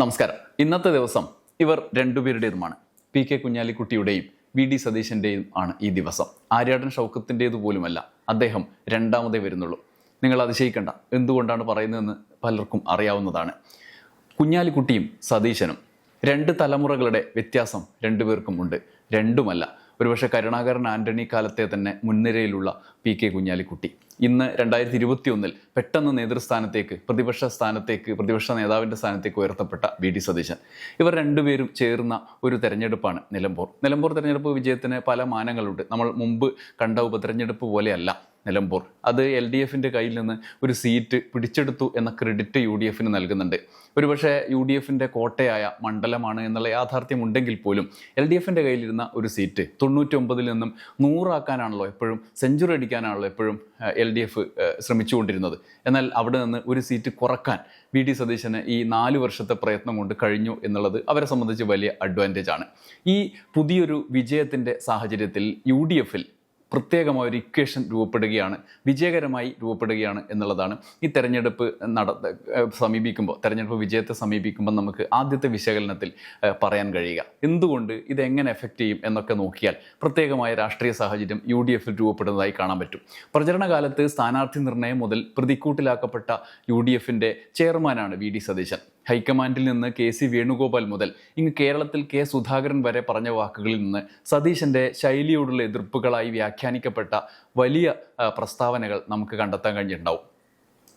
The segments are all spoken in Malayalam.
നമസ്കാരം. ഇന്നത്തെ ദിവസം ഇവർ രണ്ടുപേരുടേതുമാണ്. പി കെ കുഞ്ഞാലിക്കുട്ടിയുടെയും വി ഡി സതീശന്റെയും ആണ് ഈ ദിവസം. ആര്യാടൻ ഷൗക്കത്തിന്റെതു പോലുമല്ല. അദ്ദേഹം രണ്ടാമതേ വരുന്നുള്ളൂ. നിങ്ങൾ അതിശയിക്കണ്ട. എന്തുകൊണ്ടാണ് പറയുന്നതെന്ന് പലർക്കും അറിയാവുന്നതാണ്. കുഞ്ഞാലിക്കുട്ടിയും സതീശനും രണ്ട് തലമുറകളുടെ വ്യത്യാസം രണ്ടുപേർക്കും ഉണ്ട്. രണ്ടുമല്ല. ഒരുപക്ഷെ കരുണാകരൻ ആന്റണി കാലത്തെ തന്നെ മുൻനിരയിലുള്ള പി കെ കുഞ്ഞാലിക്കുട്ടി. ഇന്ന് രണ്ടായിരത്തി ഇരുപത്തി ഒന്നിൽ പെട്ടെന്ന് നേതൃസ്ഥാനത്തേക്ക് പ്രതിപക്ഷ സ്ഥാനത്തേക്ക് പ്രതിപക്ഷ നേതാവിന്റെ സ്ഥാനത്തേക്ക് ഉയർത്തപ്പെട്ട വി ഡി സതീശൻ. ഇവർ രണ്ടുപേരും ചേർന്ന ഒരു തെരഞ്ഞെടുപ്പാണ് നിലമ്പൂർ. നിലമ്പൂർ തെരഞ്ഞെടുപ്പ് വിജയത്തിന് പല മാനങ്ങളുണ്ട്. നമ്മൾ മുമ്പ് കണ്ട ഉപതെരഞ്ഞെടുപ്പ് പോലെയല്ല. നിലമ്പൂർ. അത് എൽ ഡി എഫിന്റെ കയ്യിൽ നിന്ന് ഒരു സീറ്റ് പിടിച്ചെടുത്തു എന്ന ക്രെഡിറ്റ് യു ഡി എഫിന് നൽകുന്നുണ്ട്. ഒരുപക്ഷെ യു ഡി എഫിന്റെ കോട്ടയായ മണ്ഡലമാണ് എന്നുള്ള യാഥാർത്ഥ്യം ഉണ്ടെങ്കിൽ പോലും എൽ ഡി എഫിന്റെ കയ്യിലിരുന്ന ഒരു സീറ്റ് തൊണ്ണൂറ്റൊമ്പതിൽ നിന്നും നൂറാക്കാനാണല്ലോ എപ്പോഴും സെഞ്ചുറി അടിക്കാനാണല്ലോ എപ്പോഴും എൽ ഡി എഫ് ശ്രമിച്ചുകൊണ്ടിരുന്നത്. എന്നാൽ അവിടെ നിന്ന് ഒരു സീറ്റ് കുറയ്ക്കാൻ വി ഡി സതീശന് ഈ നാല് വർഷത്തെ പ്രയത്നം കൊണ്ട് കഴിഞ്ഞു എന്നുള്ളത് അവരെ സംബന്ധിച്ച് വലിയ അഡ്വാന്റേജ് ആണ്. ഈ പുതിയൊരു വിജയത്തിന്റെ സാഹചര്യത്തിൽ യു ഡി എഫിൽ പ്രത്യേകമായ ഒരു ഇക്വേഷൻ രൂപപ്പെടുകയാണ് വിജയകരമായി രൂപപ്പെടുകയാണ് എന്നുള്ളതാണ്. ഈ തെരഞ്ഞെടുപ്പ് നട സമീപിക്കുമ്പോൾ തെരഞ്ഞെടുപ്പ് വിജയത്തെ സമീപിക്കുമ്പോൾ നമുക്ക് ആദ്യത്തെ വിശകലനത്തിൽ പറയാൻ കഴിയുക. എന്തുകൊണ്ട് ഇതെങ്ങനെ എഫക്റ്റ് ചെയ്യും എന്നൊക്കെ നോക്കിയാൽ പ്രത്യേകമായ രാഷ്ട്രീയ സാഹചര്യം യു ഡി എഫിൽ രൂപപ്പെടുന്നതായി കാണാൻ പറ്റും. പ്രചരണ കാലത്ത് സ്ഥാനാർത്ഥി നിർണയം മുതൽ പ്രതിക്കൂട്ടിലാക്കപ്പെട്ട യു ഡി എഫിന്റെ ചെയർമാനാണ് വി ഡി സതീശൻ. ഹൈക്കമാൻഡിൽ നിന്ന് കെ സി വേണുഗോപാൽ മുതൽ ഇങ്ങ് കേരളത്തിൽ കെ സുധാകരൻ വരെ പറഞ്ഞ വാക്കുകളിൽ നിന്ന് സതീശന്റെ ശൈലിയോടുള്ള എതിർപ്പുകളായി വ്യാഖ്യാനിക്കപ്പെട്ട വലിയ പ്രസ്താവനകൾ നമുക്ക് കണ്ടെത്താൻ കഴിഞ്ഞിട്ടുണ്ടാവും.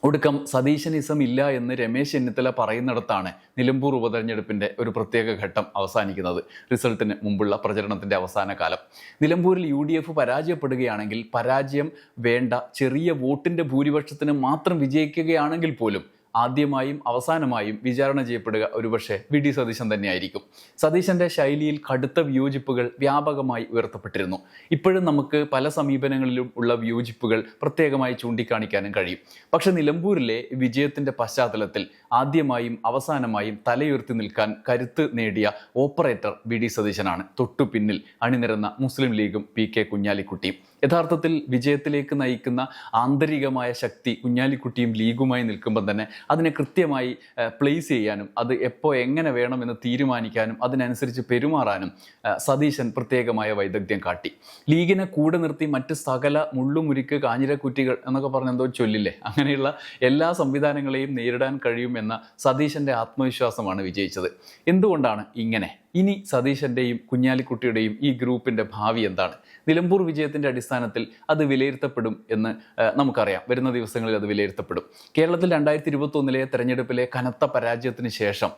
ഒടുക്കം സതീശനിസം ഇല്ല എന്ന് രമേശ് ചെന്നിത്തല പറയുന്നിടത്താണ് നിലമ്പൂർ ഉപതെരഞ്ഞെടുപ്പിന്റെ ഒരു പ്രത്യേക ഘട്ടം അവസാനിക്കുന്നത്. റിസൾട്ടിന് മുമ്പുള്ള പ്രചരണത്തിന്റെ അവസാന കാലം. നിലമ്പൂരിൽ യു ഡി എഫ് പരാജയപ്പെടുകയാണെങ്കിൽ പരാജയം വേണ്ട ചെറിയ വോട്ടിന്റെ ഭൂരിപക്ഷത്തിന് മാത്രം വിജയിക്കുകയാണെങ്കിൽ പോലും ആദ്യമായും അവസാനമായും വിചാരണ ചെയ്യപ്പെടുക ഒരുപക്ഷെ വി ഡി സതീശൻ തന്നെയായിരിക്കും. സതീശന്റെ ശൈലിയിൽ കടുത്ത വിയോജിപ്പുകൾ വ്യാപകമായി ഉയർത്തപ്പെട്ടിരുന്നു. ഇപ്പോഴും നമുക്ക് പല സമീപനങ്ങളിലും ഉള്ള വിയോജിപ്പുകൾ പ്രത്യേകമായി ചൂണ്ടിക്കാണിക്കാനും കഴിയും. പക്ഷെ നിലമ്പൂരിലെ വിജയത്തിന്റെ പശ്ചാത്തലത്തിൽ ആദ്യമായും അവസാനമായും തലയുയർത്തി നിൽക്കാൻ കരുത്ത് നേടിയ ഓപ്പറേറ്റർ വി ഡി സതീശനാണ്. തൊട്ടു പിന്നിൽ അണിനിരന്ന മുസ്ലിം ലീഗും പി കെ കുഞ്ഞാലിക്കുട്ടിയും യഥാർത്ഥത്തിൽ വിജയത്തിലേക്ക് നയിക്കുന്ന ആന്തരികമായ ശക്തി കുഞ്ഞാലിക്കുട്ടിയും ലീഗുമായി നിൽക്കുമ്പോൾ തന്നെ അതിനെ കൃത്യമായി പ്ലേസ് ചെയ്യാനും അത് എപ്പോൾ എങ്ങനെ വേണമെന്ന് തീരുമാനിക്കാനും അതിനനുസരിച്ച് പെരുമാറാനും സതീശൻ പ്രത്യേകമായ വൈദഗ്ധ്യം കാട്ടി. ലീഗിനെ കൂടെ നിർത്തി മറ്റ് സകല മുള്ളുമുരിക്ക് കാഞ്ഞിരക്കുറ്റികൾ എന്നൊക്കെ പറഞ്ഞ എന്തോ ചൊല്ലില്ലേ? അങ്ങനെയുള്ള എല്ലാ സംവിധാനങ്ങളെയും നേരിടാൻ കഴിയുമെന്ന സതീശന്റെ ആത്മവിശ്വാസമാണ് വിജയിച്ചത്. എന്തുകൊണ്ടാണ് ഇങ്ങനെ? ഇനി സതീശന്റെയും കുഞ്ഞാലിക്കുട്ടിയുടെയും ഈ ഗ്രൂപ്പിന്റെ ഭാവി എന്താണ്? നിലമ്പൂർ വിജയത്തിന്റെ അടിസ്ഥാനത്തിൽ അത് വിലയിരുത്തപ്പെടും എന്ന് നമുക്കറിയാം. വരുന്ന ദിവസങ്ങളിൽ അത് വിലയിരുത്തപ്പെടും. കേരളത്തിൽ രണ്ടായിരത്തി ഇരുപത്തൊന്നിലെ തെരഞ്ഞെടുപ്പിലെ കനത്ത പരാജയത്തിന് ശേഷം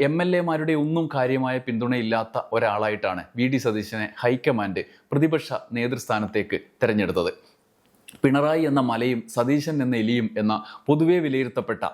എം എൽ എമാരുടെ ഒന്നും കാര്യമായ പിന്തുണയില്ലാത്ത ഒരാളായിട്ടാണ് വി ഡി സതീശനെ ഹൈക്കമാൻഡ് പ്രതിപക്ഷ നേതൃസ്ഥാനത്തേക്ക് തെരഞ്ഞെടുത്തത്. പിണറായി എന്ന മലയും സതീശൻ എന്ന എലിയും എന്ന പൊതുവെ വിലയിരുത്തപ്പെട്ട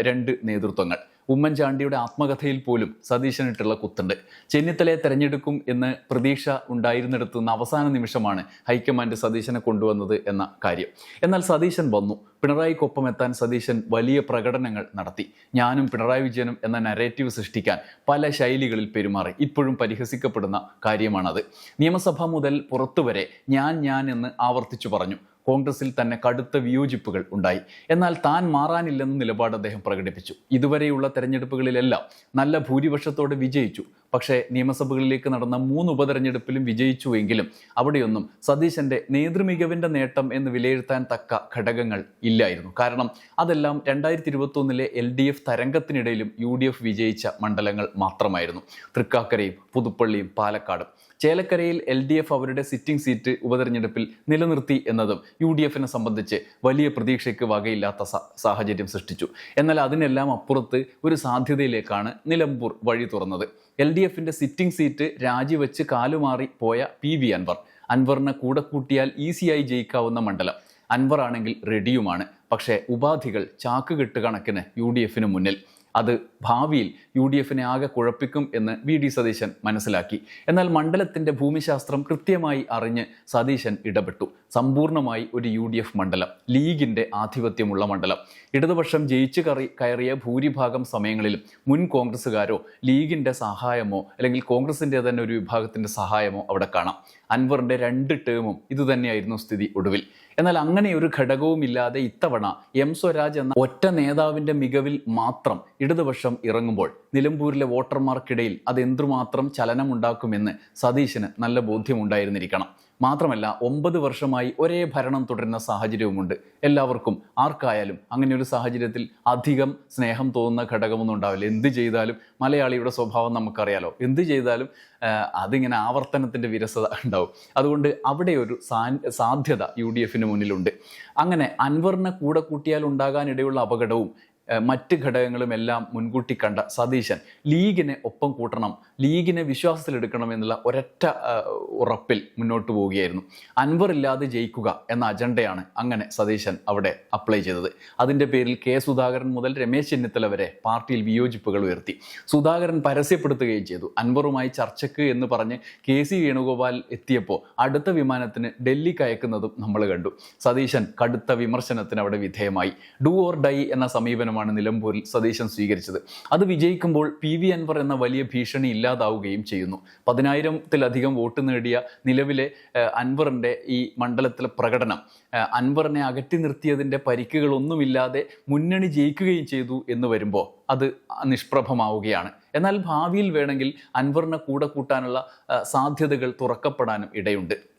രണ്ട് നേതൃത്വങ്ങൾ. ഉമ്മൻചാണ്ടിയുടെ ആത്മകഥയിൽ പോലും സതീശനിട്ടുള്ള കുത്തുണ്ട്. ചെന്നിത്തലയെ തെരഞ്ഞെടുക്കും എന്ന് പ്രതീക്ഷ ഉണ്ടായിരുന്നിടത്തു നിന്ന് അവസാന നിമിഷമാണ് ഹൈക്കമാൻഡ് സതീശനെ കൊണ്ടുവന്നത് എന്ന കാര്യം. എന്നാൽ സതീശൻ വന്നു. പിണറായിക്കൊപ്പം എത്താൻ സതീശൻ വലിയ പ്രകടനങ്ങൾ നടത്തി. ഞാനും പിണറായി വിജയനും എന്ന നരേറ്റീവ് സൃഷ്ടിക്കാൻ പല ശൈലികളിൽ പെരുമാറി. ഇപ്പോഴും പരിഹസിക്കപ്പെടുന്ന കാര്യമാണത്. നിയമസഭ മുതൽ പുറത്തുവരെ ഞാൻ ഞാൻ എന്ന് ആവർത്തിച്ചു പറഞ്ഞു. കോൺഗ്രസിൽ തന്നെ കടുത്ത വിയോജിപ്പുകൾ ഉണ്ടായി. എന്നാൽ താൻ മാറാനില്ലെന്ന നിലപാട് അദ്ദേഹം പ്രകടിപ്പിച്ചു. ഇതുവരെയുള്ള തെരഞ്ഞെടുപ്പുകളിലെല്ലാം നല്ല ഭൂരിപക്ഷത്തോടെ വിജയിച്ചു. പക്ഷേ നിയമസഭകളിലേക്ക് നടന്ന മൂന്ന് ഉപതെരഞ്ഞെടുപ്പിലും വിജയിച്ചുവെങ്കിലും അവിടെയൊന്നും സതീശന്റെ നേതൃമികവിന്റെ നേട്ടം എന്ന് വിലയിരുത്താൻ തക്ക ഘടകങ്ങൾ ഇല്ലായിരുന്നു. കാരണം അതെല്ലാം രണ്ടായിരത്തി ഇരുപത്തൊന്നിലെ എൽ ഡി എഫ് തരംഗത്തിനിടയിലും യു ഡി എഫ് വിജയിച്ച മണ്ഡലങ്ങൾ മാത്രമായിരുന്നു. തൃക്കാക്കരയും പുതുപ്പള്ളിയും പാലക്കാടും. ചേലക്കരയിൽ എൽ ഡി എഫ് അവരുടെ സിറ്റിംഗ് സീറ്റ് ഉപതെരഞ്ഞെടുപ്പിൽ നിലനിർത്തി എന്നതും യു ഡി എഫിനെ സംബന്ധിച്ച് വലിയ പ്രതീക്ഷയ്ക്ക് വകയില്ലാത്ത സാഹചര്യം സൃഷ്ടിച്ചു. എന്നാൽ അതിനെല്ലാം അപ്പുറത്ത് ഒരു സാധ്യതയിലേക്കാണ് നിലമ്പൂർ വഴി തുറന്നത്. എൽ ഡി എഫിന്റെ സിറ്റിംഗ് സീറ്റ് രാജിവെച്ച് കാലുമാറി പോയ പി വി അൻവർ. അൻവറിനെ കൂടെ കൂട്ടിയാൽ ഈസിയായി ജയിക്കാവുന്ന മണ്ഡലം. അൻവർ ആണെങ്കിൽ റെഡിയുമാണ്. പക്ഷേ ഉപാധികൾ ചാക്കുകെട്ട് കണക്കിന് യു ഡി എഫിന് മുന്നിൽ. അത് ഭാവിയിൽ യു ഡി എഫിനെ ആകെ കുഴപ്പിക്കും എന്ന് വി ഡി സതീശൻ മനസ്സിലാക്കി. എന്നാൽ മണ്ഡലത്തിന്റെ ഭൂമിശാസ്ത്രം കൃത്യമായി അറിഞ്ഞ് സതീശൻ ഇടപെട്ടു. സമ്പൂർണമായി ഒരു യു ഡി എഫ് മണ്ഡലം ലീഗിന്റെ ആധിപത്യമുള്ള മണ്ഡലം. ഇടതുപക്ഷം ജയിച്ചു കറി കയറിയ ഭൂരിഭാഗം സമയങ്ങളിലും മുൻ കോൺഗ്രസ്സുകാരോ ലീഗിന്റെ സഹായമോ അല്ലെങ്കിൽ കോൺഗ്രസിന്റെ തന്നെ ഒരു വിഭാഗത്തിന്റെ സഹായമോ അവിടെ കാണാം. അൻവറിന്റെ രണ്ട് ടേമും ഇതുതന്നെയായിരുന്നു സ്ഥിതി ഒടുവിൽ. എന്നാൽ അങ്ങനെ ഒരു ഘടകവുമില്ലാതെ ഇത്തവണ എം സ്വരാജ് എന്ന ഒറ്റ നേതാവിന്റെ മികവിൽ മാത്രം ഇടതുപക്ഷം ഇറങ്ങുമ്പോൾ നിലമ്പൂരിലെ വോട്ടർമാർക്കിടയിൽ അത് എന്തുമാത്രം ചലനമുണ്ടാക്കുമെന്ന് സതീശന് നല്ല ബോധ്യമുണ്ടായിരുന്നിരിക്കണം മാത്രമല്ല ഒമ്പത് വർഷമായി ഒരേ ഭരണം തുടരുന്ന സാഹചര്യവുമുണ്ട്. എല്ലാവർക്കും ആർക്കായാലും അങ്ങനെ ഒരു സാഹചര്യത്തിൽ അധികം സ്നേഹം തോന്നുന്ന ഘടകമൊന്നും ഉണ്ടാവില്ല. എന്ത് ചെയ്താലും മലയാളിയുടെ സ്വഭാവം നമുക്കറിയാലോ. എന്ത് ചെയ്താലും അതിങ്ങനെ ആവർത്തനത്തിന്റെ വിരസത ഉണ്ടാവും. അതുകൊണ്ട് അവിടെ ഒരു സാധ്യത യു ഡി എഫിന് മുന്നിലുണ്ട്. അങ്ങനെ അൻവറിനെ കൂടെ കൂട്ടിയാൽ ഉണ്ടാകാനിടയുള്ള അപകടവും മറ്റ് ഘടകങ്ങളും എല്ലാം മുൻകൂട്ടി കണ്ട സതീശൻ ലീഗിനെ ഒപ്പം കൂട്ടണം ലീഗിനെ വിശ്വാസത്തിലെടുക്കണം എന്നുള്ള ഒരൊറ്റ ഉറപ്പിൽ മുന്നോട്ട് പോവുകയായിരുന്നു. അൻവർ ഇല്ലാതെ ജയിക്കുക എന്ന അജണ്ടയാണ് അങ്ങനെ സതീശൻ അവിടെ അപ്ലൈ ചെയ്തത്. അതിന്റെ പേരിൽ കെ സുധാകരൻ മുതൽ രമേശ് ചെന്നിത്തല വരെ പാർട്ടിയിൽ വിയോജിപ്പുകൾ ഉയർത്തി. സുധാകരൻ പരസ്യപ്പെടുത്തുകയും ചെയ്തു. അൻവറുമായി ചർച്ചയ്ക്ക് എന്ന് പറഞ്ഞ് കെ സി വേണുഗോപാൽ എത്തിയപ്പോൾ അടുത്ത വിമാനത്തിന് ഡൽഹി കയക്കുന്നതും നമ്മൾ കണ്ടു. സതീശൻ കടുത്ത വിമർശനത്തിന് അവിടെ വിധേയമായി. ഡു ഓർ ഡൈ എന്ന സമീപനമാണ് നിലമ്പൂരിൽ സതീശൻ സ്വീകരിച്ചത്. അത് വിജയിക്കുമ്പോൾ പി വി അൻവർ എന്ന വലിയ ഭീഷണി ഇല്ലാതാവുകയും ചെയ്യുന്നു. പതിനായിരത്തിലധികം വോട്ട് നേടിയ നിലവിലെ അൻവറിന്റെ ഈ മണ്ഡലത്തിലെ പ്രകടനം അൻവറിനെ അകറ്റി നിർത്തിയതിന്റെ പരിക്കുകളൊന്നുമില്ലാതെ മുന്നണി ജയിക്കുകയും ചെയ്തു എന്ന് വരുമ്പോൾ അത് നിഷ്പ്രഭമാവുകയാണ്. എന്നാൽ ഭാവിയിൽ വേണമെങ്കിൽ അൻവറിനെ കൂടെ കൂട്ടാനുള്ള സാധ്യതകൾ തുറക്കപ്പെടാനും ഇടയുണ്ട്.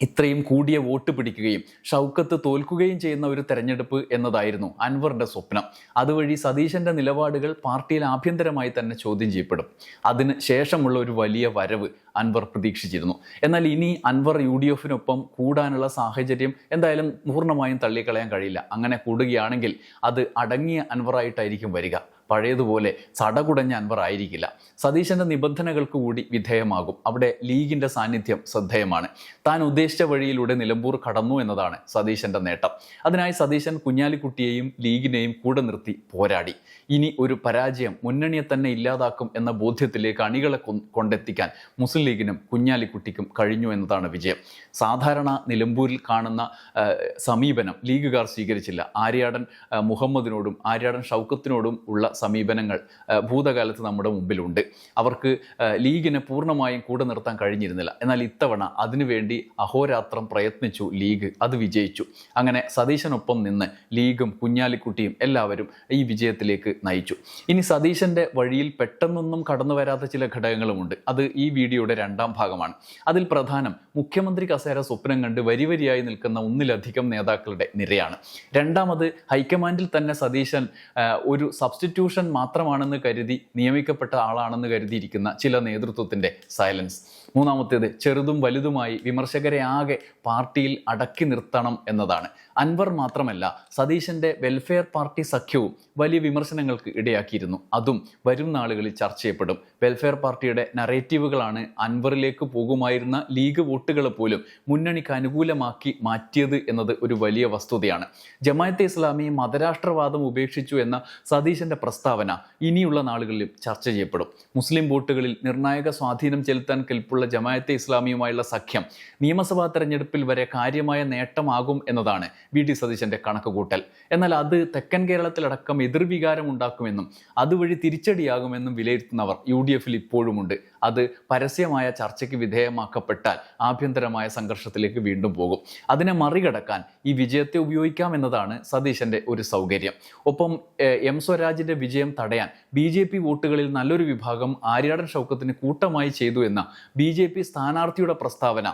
ഇത്രയും കൂടിയ വോട്ട് പിടിക്കുകയും ഷൗക്കത്ത് തോൽക്കുകയും ചെയ്യുന്ന ഒരു തെരഞ്ഞെടുപ്പ് എന്നതായിരുന്നു അൻവറിന്റെ സ്വപ്നം. അതുവഴി സതീശന്റെ നിലപാടുകൾ പാർട്ടിയിൽ ആഭ്യന്തരമായി തന്നെ ചോദ്യം ചെയ്യപ്പെടും. അതിന് ശേഷമുള്ള ഒരു വലിയ വരവ് അൻവർ പ്രതീക്ഷിച്ചിരുന്നു. എന്നാൽ ഇനി അൻവർ യു ഡി എഫിനൊപ്പം കൂടാനുള്ള സാഹചര്യം എന്തായാലും പൂർണമായും തള്ളിക്കളയാൻ കഴിയില്ല. അങ്ങനെ കൂടുകയാണെങ്കിൽ അത് അടങ്ങിയ അൻവറായിട്ടായിരിക്കും വരിക. പഴയതുപോലെ ചടകുടഞ്ഞ അൻവർ ആയിരിക്കില്ല. സതീശന്റെ നിബന്ധനകൾക്ക് കൂടി വിധേയമാകും. അവിടെ ലീഗിന്റെ സാന്നിധ്യം ശ്രദ്ധേയമാണ്. താൻ ഉദ്ദേശിച്ച വഴിയിലൂടെ നിലമ്പൂർ കടന്നു എന്നതാണ് സതീശന്റെ നേട്ടം. അതിനായി സതീശൻ കുഞ്ഞാലിക്കുട്ടിയെയും ലീഗിനെയും കൂടെ നിർത്തി പോരാടി. ഇനി ഒരു പരാജയം മുന്നണിയെ തന്നെ ഇല്ലാതാക്കും എന്ന ബോധ്യത്തിലേക്ക് അണികളെ കൊണ്ടെത്തിക്കാൻ മുസ്ലിം ലീഗിനും കുഞ്ഞാലിക്കുട്ടിക്കും കഴിഞ്ഞു എന്നതാണ് വിജയം. സാധാരണ നിലമ്പൂരിൽ കാണുന്ന സമീപനം ലീഗുകാർ സ്വീകരിച്ചില്ല. ആര്യാടൻ മുഹമ്മദിനോടും ആര്യാടൻ ഷൗക്കത്തിനോടും ഉള്ള സമീപനങ്ങൾ ഭൂതകാലത്ത് നമ്മുടെ മുമ്പിലുണ്ട്. അവർക്ക് ലീഗിനെ പൂർണമായും കൂടെ നിർത്താൻ കഴിഞ്ഞിരുന്നില്ല. എന്നാൽ ഇത്തവണ അതിനുവേണ്ടി അഹോരാത്രം പ്രയത്നിച്ചു ലീഗ് അത് വിജയിച്ചു. അങ്ങനെ സതീശനൊപ്പം നിന്ന് ലീഗും കുഞ്ഞാലിക്കുട്ടിയും എല്ലാവരും ഈ വിജയത്തിലേക്ക് നയിച്ചു. ഇനി സതീശന്റെ വഴിയിൽ പെട്ടെന്നൊന്നും കടന്നു വരാത്ത ചില ഘടകങ്ങളുമുണ്ട്. അത് ഈ വീഡിയോയുടെ രണ്ടാം ഭാഗമാണ്. അതിൽ പ്രധാനം മുഖ്യമന്ത്രി കസേര സ്വപ്നം കണ്ട് വരിവരിയായി നിൽക്കുന്ന ഒന്നിലധികം നേതാക്കളുടെ നിരയാണ്. രണ്ടാമത് ഹൈക്കമാൻഡിൽ തന്നെ സതീശൻ ഒരു സബ്സ്റ്റിറ്റ്യൂഷൻ മാത്രമാണെന്ന് കരുതി നിയമിക്കപ്പെട്ട ആളാണെന്ന് കരുതിയിരിക്കുന്ന ചില നേതൃത്വത്തിന്റെ സൈലൻസ് മൂന്നാമത്തേത് ചെറുതും വലുതുമായി വിമർശകരെ ആകെ പാർട്ടിയിൽ അടക്കി നിർത്തണം എന്നതാണ്. അൻവർ മാത്രമല്ല സതീശന്റെ വെൽഫെയർ പാർട്ടി സഖ്യവും വലിയ വിമർശനങ്ങൾക്ക് ഇടയാക്കിയിരുന്നു. അതും വരും നാളുകളിൽ ചർച്ച ചെയ്യപ്പെടും. വെൽഫെയർ പാർട്ടിയുടെ നറേറ്റീവുകളാണ് അൻവറിലേക്ക് പോകുമായിരുന്ന ലീഗ് വോട്ടുകളെ പോലും മുന്നണിക്ക് അനുകൂലമാക്കി മാറ്റിയത് എന്നത് ഒരു വലിയ വസ്തുതയാണ്. ജമായത്തെ ഇസ്ലാമി മതരാഷ്ട്രവാദം ഉപേക്ഷിച്ചു എന്ന സതീശന്റെ പ്രസ്താവന ഇനിയുള്ള നാളുകളിലും ചർച്ച ചെയ്യപ്പെടും. മുസ്ലിം വോട്ടുകളിൽ നിർണായക സ്വാധീനം ചെലുത്താൻ കെൽപ്പുള്ള ജമായത്തെ ഇസ്ലാമിയുമായുള്ള സഖ്യം നിയമസഭാ തെരഞ്ഞെടുപ്പിൽ വരെ കാര്യമായ നേട്ടമാകും എന്നതാണ് വി ഡി സതീശന്റെ കണക്കുകൂട്ടൽ. എന്നാൽ അത് തെക്കൻ കേരളത്തിലടക്കം എതിർവികാരം ഉണ്ടാക്കുമെന്നും അതുവഴി തിരിച്ചടിയാകുമെന്നും വിലയിരുത്തുന്നവർ യു ഡി എഫിൽ ഇപ്പോഴുമുണ്ട്. അത് പരസ്യമായ ചർച്ചയ്ക്ക് വിധേയമാക്കപ്പെട്ടാൽ ആഭ്യന്തരമായ സംഘർഷത്തിലേക്ക് വീണ്ടും പോകും. അതിനെ മറികടക്കാൻ ഈ വിജയത്തെ ഉപയോഗിക്കാം എന്നതാണ് സതീശന്റെ ഒരു സൗകര്യം. ഒപ്പം എം സ്വരാജിന്റെ വിജയം തടയാൻ ബി ജെ പി വോട്ടുകളിൽ നല്ലൊരു വിഭാഗം ആര്യാടൻ ഷൗക്കത്തിന് കൂട്ടമായി ചെയ്തു എന്ന ബി ജെ പി സ്ഥാനാർത്ഥിയുടെ പ്രസ്താവന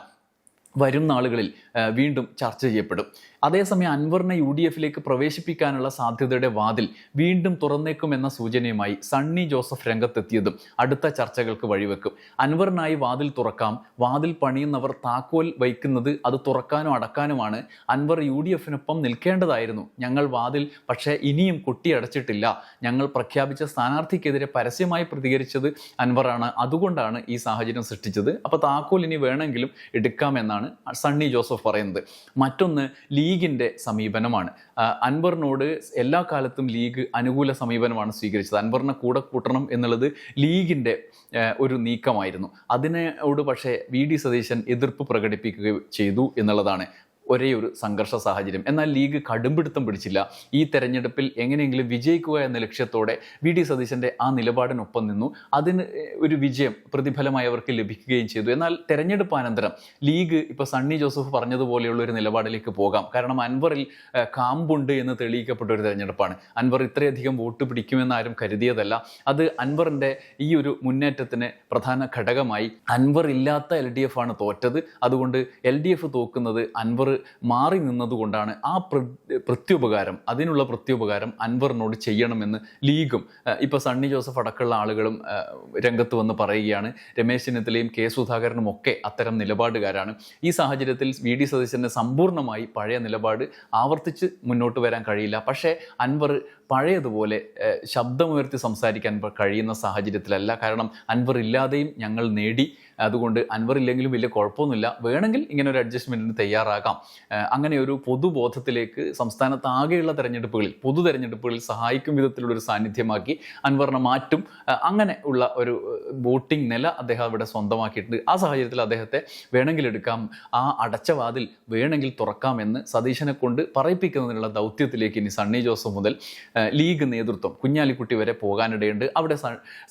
വരും നാളുകളിൽ വീണ്ടും ചർച്ച ചെയ്യപ്പെടും. അതേസമയം അൻവറിനെ യു ഡി എഫിലേക്ക് പ്രവേശിപ്പിക്കാനുള്ള സാധ്യതയുടെ വാതിൽ വീണ്ടും തുറന്നേക്കുമെന്ന സൂചനയുമായി സണ്ണി ജോസഫ് രംഗത്തെത്തിയതും അടുത്ത ചർച്ചകൾക്ക് വഴിവെക്കും. അൻവറിനായി വാതിൽ തുറക്കാം വാതിൽ പണിയുന്നവർ താക്കോൽ വയ്ക്കുന്നത് അത് തുറക്കാനും അടക്കാനുമാണ്. അൻവർ യു ഡി എഫിനൊപ്പം നിൽക്കേണ്ടതായിരുന്നു. ഞങ്ങൾ വാതിൽ പക്ഷേ ഇനിയും കൊട്ടിയടച്ചിട്ടില്ല ഞങ്ങൾ പ്രഖ്യാപിച്ച സ്ഥാനാർത്ഥിക്കെതിരെ പരസ്യമായി പ്രതികരിച്ചത് അൻവറാണ്. അതുകൊണ്ടാണ് ഈ സാഹചര്യം സൃഷ്ടിച്ചത്. അപ്പോൾ താക്കോൽ ഇനി വേണമെങ്കിലും എടുക്കാമെന്നാണ് സണ്ണി ജോസഫ് പറയുന്നത്. മറ്റൊന്ന് ലീഗിന്റെ സമീപനമാണ്. അൻവറിനോട് എല്ലാ കാലത്തും ലീഗ് അനുകൂല സമീപനമാണ് സ്വീകരിച്ചത്. അൻവറിനെ കൂടെ കൂട്ടണം എന്നുള്ളത് ലീഗിന്റെ ഒരു നീക്കമായിരുന്നു. അതിനോട് പക്ഷേ വി. ഡി. സതീശൻ എതിർപ്പ് പ്രകടിപ്പിക്കുകയും ചെയ്തു എന്നുള്ളതാണ് ഒരേ ഒരു സംഘർഷ സാഹചര്യം. എന്നാൽ ലീഗ് കടുംപിടുത്തം പിടിച്ചില്ല. ഈ തെരഞ്ഞെടുപ്പിൽ എങ്ങനെയെങ്കിലും വിജയിക്കുക എന്ന ലക്ഷ്യത്തോടെ വി. ഡി. സതീശന്റെ ആ നിലപാടിനൊപ്പം നിന്നു. അതിന് ഒരു വിജയം പ്രതിഫലമായി അവർക്ക് ലഭിക്കുകയും ചെയ്തു. എന്നാൽ തെരഞ്ഞെടുപ്പ് അനന്തരം ലീഗ് ഇപ്പോൾ സണ്ണി ജോസഫ് പറഞ്ഞതുപോലെയുള്ള ഒരു നിലപാടിലേക്ക് പോകാം. കാരണം അൻവറിൽ കാമ്പുണ്ട് എന്ന് തെളിയിക്കപ്പെട്ട ഒരു തെരഞ്ഞെടുപ്പാണ്. അൻവർ ഇത്രയധികം വോട്ട് പിടിക്കുമെന്ന് ആരും കരുതിയതല്ല. അത് അൻവറിന്റെ ഈ ഒരു മുന്നേറ്റത്തിന് പ്രധാന ഘടകമായി. അൻവർ ഇല്ലാത്ത എൽ ഡി എഫ് ആണ് തോറ്റത്. അതുകൊണ്ട് എൽ ഡി എഫ് തോക്കുന്നത് അൻവർ മാറി നിന്നതുകൊണ്ടാണ് ആ പ്ര- പ്രത്യുപകാരം അതിനുള്ള പ്രത്യുപകാരം അൻവറിനോട് ചെയ്യണമെന്ന് ലീഗും ഇപ്പോൾ സണ്ണി ജോസഫ് അടക്കമുള്ള ആളുകളും രംഗത്ത് വന്ന് പറയുകയാണ്. രമേശ് ചെന്നിത്തലയും കെ സുധാകരനും ഒക്കെ അത്തരം നിലപാടുകാരാണ്. ഈ സാഹചര്യത്തിൽ വി ഡി സതീശന് സമ്പൂർണമായി പഴയ നിലപാട് ആവർത്തിച്ച് മുന്നോട്ട് വരാൻ കഴിയില്ല. പക്ഷേ അൻവർ പഴയതുപോലെ ശബ്ദമുയർത്തി സംസാരിക്കാൻ കഴിയുന്ന സാഹചര്യത്തിലല്ല. കാരണം അൻവർ ഇല്ലാതെയും ഞങ്ങൾ നേടി അതുകൊണ്ട് അൻവർ ഇല്ലെങ്കിലും വലിയ കുഴപ്പമൊന്നുമില്ല. വേണമെങ്കിൽ ഇങ്ങനെ ഒരു അഡ്ജസ്റ്റ്മെന്റിന് തയ്യാറാകാം. അങ്ങനെ ഒരു പൊതുബോധത്തിലേക്ക് സംസ്ഥാനത്ത് ആകെയുള്ള തെരഞ്ഞെടുപ്പുകളിൽ പൊതു തെരഞ്ഞെടുപ്പുകളിൽ സഹായിക്കും വിധത്തിലുള്ള ഒരു സാന്നിധ്യമാക്കി അൻവറിനെ മാറ്റും. അങ്ങനെ ഉള്ള ഒരു വോട്ടിംഗ് നില അദ്ദേഹം അവിടെ സ്വന്തമാക്കിയിട്ടുണ്ട്. ആ സാഹചര്യത്തിൽ അദ്ദേഹത്തെ വേണമെങ്കിൽ എടുക്കാം. ആ അടച്ച വാതിൽ വേണമെങ്കിൽ തുറക്കാമെന്ന് സതീശനെ കൊണ്ട് പറയിപ്പിക്കുന്നതിനുള്ള ദൗത്യത്തിലേക്ക് ഇനി സണ്ണി ജോസഫ് മുതൽ ലീഗ് നേതൃത്വം കുഞ്ഞാലിക്കുട്ടി വരെ പോകാനിടയുണ്ട്. അവിടെ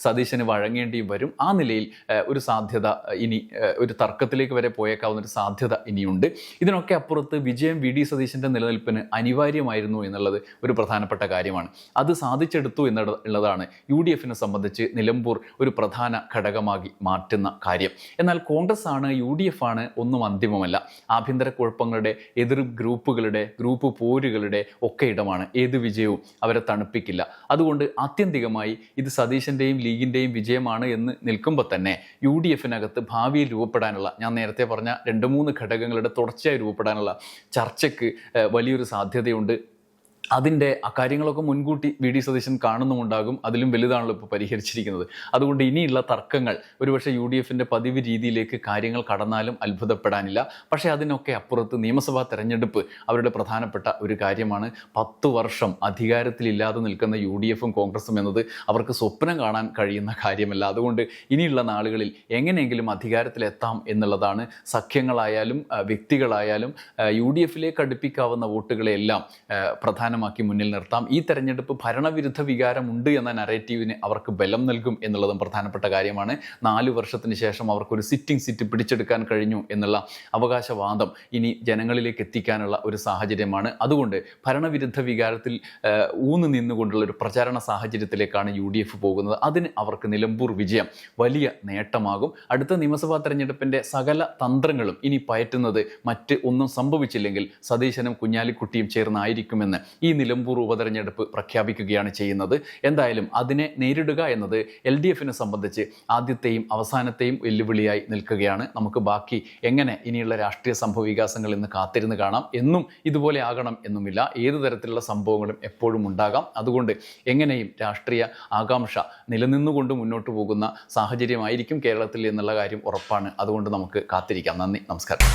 സതീശന് വഴങ്ങേണ്ടിയും വരും. ആ നിലയിൽ ഒരു സാധ്യത ഇനി ഒരു തർക്കത്തിലേക്ക് വരെ പോയേക്കാവുന്ന ഒരു സാധ്യത ഇനിയുണ്ട്. ഇതിനൊക്കെ അപ്പുറത്ത് വിജയം വി. ഡി. സതീശന്റെ നിലനിൽപ്പിന് അനിവാര്യമായിരുന്നു എന്നുള്ളത് ഒരു പ്രധാനപ്പെട്ട കാര്യമാണ്. അത് സാധിച്ചെടുത്തു എന്നുള്ളതാണ് യു ഡി എഫിനെ സംബന്ധിച്ച് നിലമ്പൂർ ഒരു പ്രധാന ഘടകമാക്കി മാറ്റുന്ന കാര്യം. എന്നാൽ കോൺഗ്രസ് ആണ് യു ഡി എഫ് ആണ് ഒന്നും അന്തിമമല്ല. ആഭ്യന്തര കുഴപ്പങ്ങളുടെ എതിർ ഗ്രൂപ്പുകളുടെ ഗ്രൂപ്പ് പോരുകളുടെ ഒക്കെ ഇടമാണ് ഏത് വിജയവും അവരെ തണുപ്പിക്കില്ല. അതുകൊണ്ട് ആത്യന്തികമായി ഇത് സതീശന്റെയും ലീഗിന്റെയും വിജയമാണ് എന്ന് നിൽക്കുമ്പോൾ തന്നെ യു ഡി എഫിനകത്ത് ഭാവിയിൽ രൂപപ്പെടാനുള്ള ഞാൻ നേരത്തെ പറഞ്ഞ രണ്ട് മൂന്ന് ഘടകങ്ങളുടെ തുടർച്ചയായി രൂപപ്പെടാനുള്ള ചർച്ചയ്ക്ക് വലിയൊരു സാധ്യതയുണ്ട്. അതിന്റെ ആ കാര്യങ്ങളൊക്കെ മുൻകൂട്ടി വി ഡി സതീശൻ കാണുന്നുമുണ്ടാകും. അതിലും വലുതാണല്ലോ ഇപ്പോൾ പരിഹരിച്ചിരിക്കുന്നത്. അതുകൊണ്ട് ഇനിയുള്ള തർക്കങ്ങൾ ഒരുപക്ഷെ യു ഡി എഫിന്റെ പതിവ് രീതിയിലേക്ക് കാര്യങ്ങൾ കടന്നാലും അത്ഭുതപ്പെടാനില്ല. പക്ഷേ അതിനൊക്കെ അപ്പുറത്ത് നിയമസഭാ തെരഞ്ഞെടുപ്പ് അവരുടെ പ്രധാനപ്പെട്ട ഒരു കാര്യമാണ്. പത്ത് വർഷം അധികാരത്തിലില്ലാതെ നിൽക്കുന്ന യു ഡി എഫും കോൺഗ്രസും എന്നത് അവർക്ക് സ്വപ്നം കാണാൻ കഴിയുന്ന കാര്യമല്ല. അതുകൊണ്ട് ഇനിയുള്ള നാളുകളിൽ എങ്ങനെയെങ്കിലും അധികാരത്തിലെത്താം എന്നുള്ളതാണ് സഖ്യങ്ങളായാലും വ്യക്തികളായാലും യു ഡി എഫിലേക്ക് അടുപ്പിക്കാവുന്ന വോട്ടുകളെല്ലാം ആ, പ്രധാനമാക്കി മുന്നിൽ നിർത്താം. ഈ തെരഞ്ഞെടുപ്പ് ഭരണവിരുദ്ധ വികാരമുണ്ട് എന്ന നരേറ്റീവിന് അവർക്ക് ബലം നൽകും എന്നുള്ളതും പ്രധാനപ്പെട്ട കാര്യമാണ്. നാല് വർഷത്തിന് ശേഷം അവർക്കൊരു സിറ്റിംഗ് സീറ്റ് പിടിച്ചെടുക്കാൻ കഴിഞ്ഞു എന്നുള്ള അവകാശവാദം ഇനി ജനങ്ങളിലേക്ക് എത്തിക്കാനുള്ള ഒരു സാഹചര്യമാണ്. അതുകൊണ്ട് ഭരണവിരുദ്ധ വികാരത്തിൽ ഊന്നു നിന്നുകൊണ്ടുള്ള ഒരു പ്രചാരണ സാഹചര്യത്തിലേക്കാണ് യു ഡി എഫ് പോകുന്നത്. അതിന് അവർക്ക് നിലമ്പൂർ വിജയം വലിയ നേട്ടമാകും. അടുത്ത നിയമസഭാ തെരഞ്ഞെടുപ്പിന്റെ സകല തന്ത്രങ്ങളും ഇനി പയറ്റുന്നത് മറ്റ് ഒന്നും സംഭവിച്ചില്ലെങ്കിൽ സതീശനും കുഞ്ഞാലിക്കുട്ടിയും ചേർന്നായിരിക്കുമെന്ന് ഈ നിലമ്പൂർ ഉപതെരഞ്ഞെടുപ്പ് പ്രഖ്യാപിക്കുകയാണ് ചെയ്യുന്നത്. എന്തായാലും അതിനെ നേരിടുക എന്നത് എൽ ഡി എഫിനെ സംബന്ധിച്ച് ആദ്യത്തെയും അവസാനത്തെയും വെല്ലുവിളിയായി നിൽക്കുകയാണ്. നമുക്ക് ബാക്കി എങ്ങനെ ഇനിയുള്ള രാഷ്ട്രീയ സംഭവ വികാസങ്ങൾ ഇന്ന് കാത്തിരുന്ന് കാണാം. എന്നും ഇതുപോലെ ആകണം എന്നുമില്ല. ഏത് തരത്തിലുള്ള സംഭവങ്ങളും എപ്പോഴും ഉണ്ടാകാം. അതുകൊണ്ട് എങ്ങനെയും രാഷ്ട്രീയ ആകാംക്ഷ നിലനിന്നുകൊണ്ട് മുന്നോട്ട് പോകുന്ന സാഹചര്യമായിരിക്കും കേരളത്തിൽ എന്നുള്ള കാര്യം ഉറപ്പാണ്. അതുകൊണ്ട് നമുക്ക് കാത്തിരിക്കാം. നന്ദി. നമസ്കാരം.